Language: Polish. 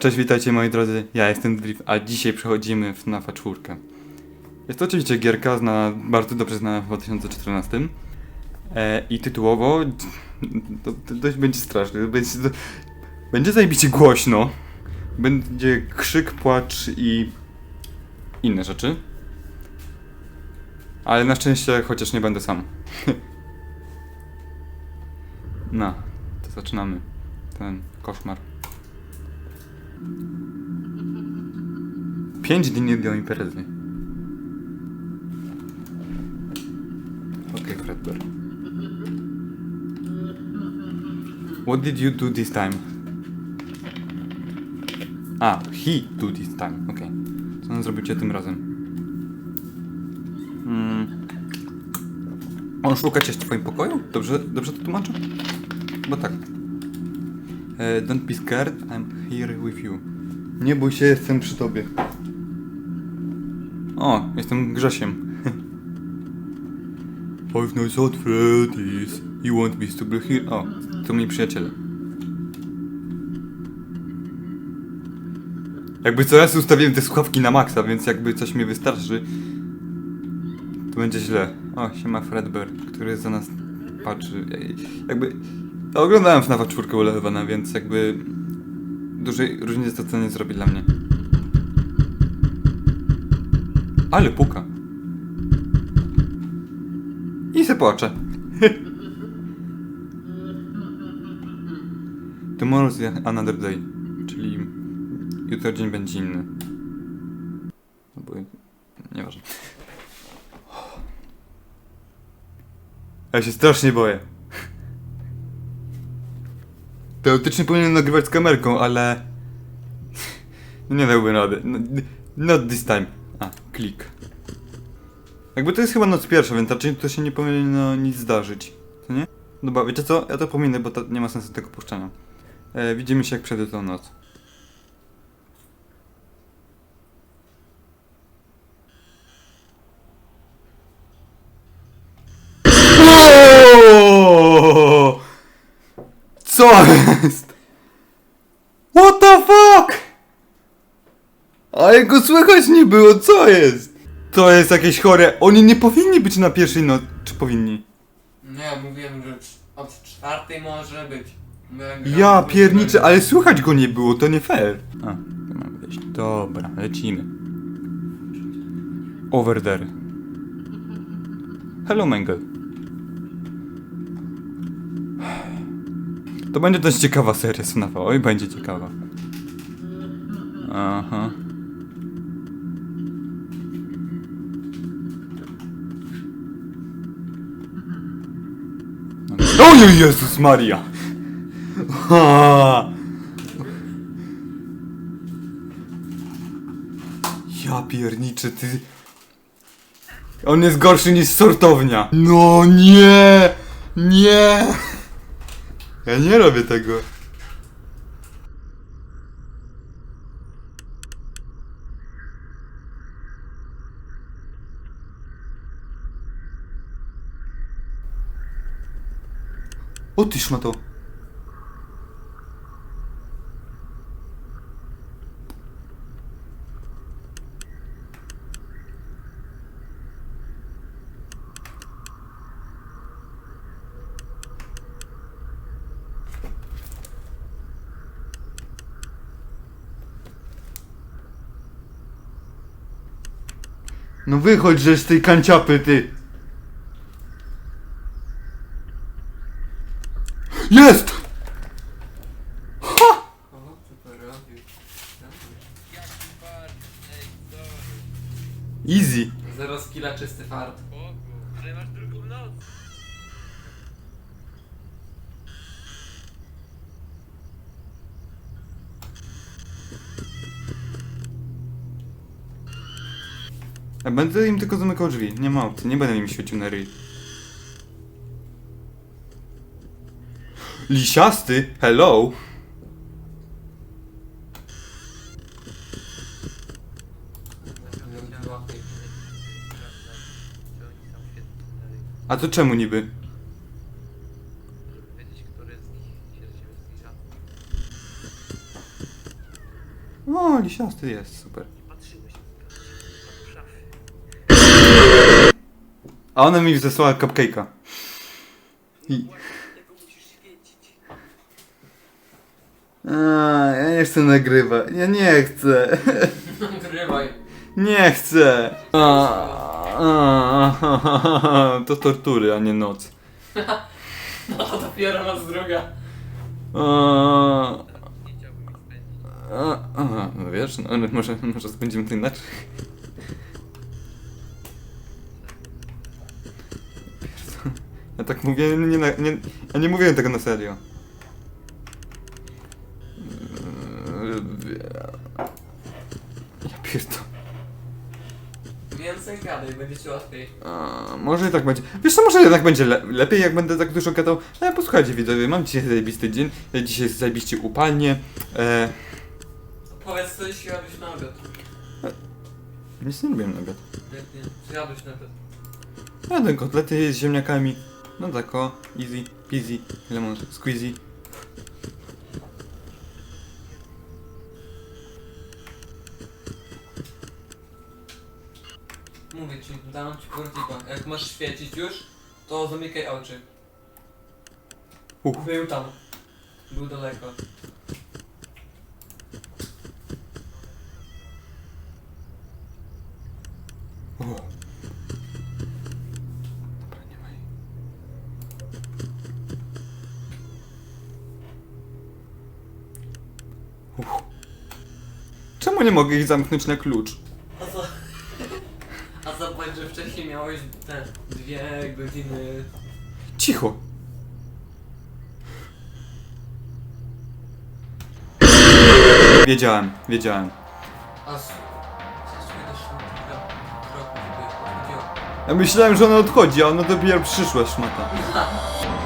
Cześć, witajcie moi drodzy, ja jestem Drift, a dzisiaj przechodzimy w FNAFa 4. Jest to oczywiście gierka znana, bardzo dobrze znana w 2014 e, i tytułowo to, to dość będzie straszne, będzie, to, będzie zajebiście głośno, będzie krzyk, płacz i inne rzeczy. Ale na szczęście chociaż nie będę sam. no, to zaczynamy ten koszmar. Pięć dni do imprezy. Okej, Fredbear. What did you do this time? A, he do this time, okej. Co on zrobił cię tym razem? Mm. On szuka cię w twoim pokoju? Dobrze, dobrze to tłumaczę? Bo tak. E, don't be scared, I'm here with you. Nie bój się, jestem przy tobie. O, jestem Grzesiem. Five Nights at Freddy's. You want me to be here? O, to moi przyjaciele. Jakby co raz ustawiłem te słuchawki na maksa, więc jakby coś mi wystarczy, to będzie źle. O, siema Fredbear, który za nas patrzy. Jakby... Ja oglądałem FNAFa 4 u Levana, więc jakby... Dużej różnicy to nie zrobi dla mnie. Ale puka. I se płacze. Tomorrow's another day. Czyli jutro dzień będzie inny. Albo... Nieważne. Ja się strasznie boję. Teoretycznie powinienem nagrywać z kamerką, ale... No nie dałbym rady. No, Not this time. A, klik. Jakby to jest chyba noc pierwsza, więc raczej to się nie powinno nic zdarzyć. Co nie? Dobra, wiecie co? Ja to pominę, bo to nie ma sensu tego puszczania. E, widzimy się jak przejdę tą noc. Oooo! Co jest? What the fuck? A jego słychać nie było, co jest? To jest jakieś chore. Oni nie powinni być na pierwszej nocy. Czy powinni? Nie, mówiłem, że od czwartej może być. Ja grał- pierniczę, ale słychać go nie było, to nie fair. A, to mamy wejść. Dobra, lecimy. Over there. Hello, Mengel. To będzie dość ciekawa seria FNAFa. Oj, będzie ciekawa. Aha. Oj, Jezus Maria! Ha! Ja pierniczę, ty... On jest gorszy niż sortownia. No nie! Nie! Ja nie robię tego. O ty szmato. No wychodź, że z tej kanciapy, ty! Jest! Ha! O, co to robił? Easy. Zero skilla, czysty fart. Ale masz drugą noc. Ja będę im tylko zamykał drzwi, nie ma opcji, nie będę im świecił na ryj. Lisiasty, hello! A to czemu niby? O, lisiasty jest, super. A ona mi zesłała cupcake'a. I... A, ja nie chcę nagrywać. Ja nie chcę. Nagrywaj. Nie chcę. A, a, to tortury, a nie noc. No to dopiero nas druga. A, a, a, no wiesz, no, ale może, może spędzimy to inaczej. Ja tak mówię, nie, na- nie, ja nie mówiłem tego na serio. Ja pierdolę. Więcej gadaj, będzie ci łatwiej. A, może i tak będzie. Wiesz co, może jednak będzie le lepiej, jak będę tak dużo gadał. Ale posłuchajcie widzowie, mam dzisiaj zajebisty dzień. e, Dzisiaj zajebiście upalnie. E, Powiedz co jeśli jadłeś na obiad. nic nie lubiłem na obiad. Nie. Co jadłeś na obiad? Jadłem kotlety z ziemniakami. No tak o, easy, peasy, lemon squeezy. Mówię ci, dam ci portika. Jak masz świecić już, to zamykaj oczy. Uch. Był tam. Był daleko. O. Czemu nie mogę ich zamknąć na klucz? A co? A zobacz, że wcześniej miałeś te dwie godziny. Cicho. Wiedziałem, wiedziałem. A s- Zasuń do szumka kroków, by chodziło. Ja myślałem, że ona odchodzi, a ona dopiero przyszła szmata.